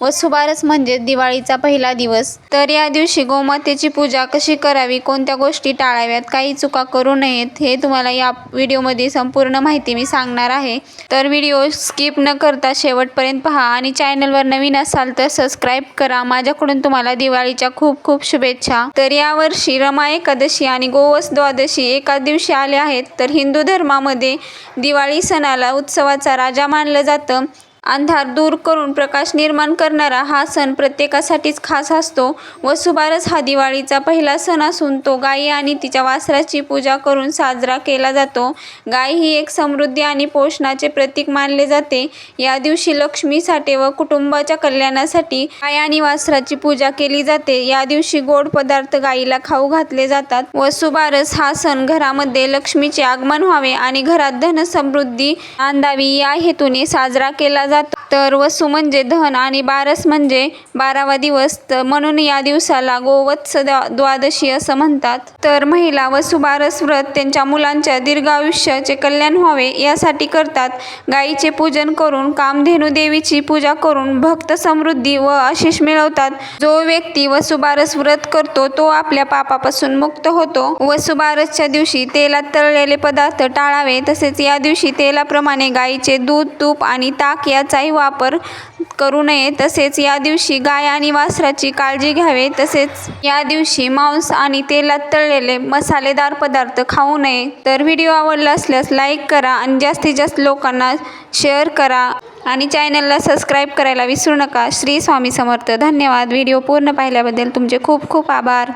वसुबारस म्हणजे दिवाळीचा पहिला दिवस. तर या दिवशी गोमातेची पूजा कशी करावी कोणत्या गोष्टी टाळाव्यात काही चुका करू नयेत हे तुम्हाला या व्हिडिओमध्ये संपूर्ण माहिती मी सांगणार आहे. तर व्हिडिओ स्किप न करता शेवटपर्यंत पहा आणि चॅनलवर नवीन असाल तर सबस्क्राईब करा. माझ्याकडून तुम्हाला दिवाळीच्या खूप खूप शुभेच्छा. तर यावर्षी रमा एकादशी आणि गोवस द्वादशी एकाच दिवशी आले आहेत. तर हिंदू धर्मामध्ये दिवाळी सणाला उत्सवाचा राजा मानलं जातं. अंधार दूर करून प्रकाश निर्माण करणारा हा सण प्रत्येकासाठीच खास असतो वसुबारस हा दिवाळीचा पहिला सण असून तो गायी आणि तिच्या वासराची पूजा करून साजरा केला जातो. गाय ही एक समृद्धी आणि पोषणाचे प्रतीक मानले जाते. या दिवशी लक्ष्मीसाठी व कुटुंबाच्या कल्याणासाठी गाय आणि वासराची पूजा केली जाते. या दिवशी गोड पदार्थ गायीला खाऊ घातले जातात वसुबारस हा सण घरामध्ये लक्ष्मीचे आगमन व्हावे आणि घरात धन समृद्धी नांदावी या हेतूने साजरा केला जातो तर वसू म्हणजे धन आणि बारस म्हणजे बारावा दिवस. म्हणून या दिवसाला गोवत्स द्वादशी असं म्हणतात. तर महिला वसुबारस व्रत त्यांच्या मुलांच्या दीर्घ आयुष्याचे कल्याण व्हावे यासाठी करतात. गायीचे पूजन करून कामधेनू देवीची पूजा करून भक्त समृद्धी व आशिष मिळवतात. जो व्यक्ती वसुबारस व्रत करतो तो आपल्या पापापासून मुक्त होतो. वसुबारसच्या दिवशी तेलात तळलेले पदार्थ टाळावे. तसेच या दिवशी तेलाप्रमाणे गायीचे दूध तूप आणि ताक या याचाही वापर करू नये. तसेच या दिवशी गाय आणि वासराची काळजी घ्यावे. तसेच या दिवशी मांस आणि तेलात तळलेले मसालेदार पदार्थ खाऊ नये. तर व्हिडिओ आवडला असल्यास लाईक करा आणि जास्तीत जास्त लोकांना शेअर करा आणि चॅनलला सबस्क्राईब करायला विसरू नका. श्री स्वामी समर्थ. धन्यवाद. व्हिडिओ पूर्ण पाहिल्याबद्दल तुमचे खूप खूप आभार.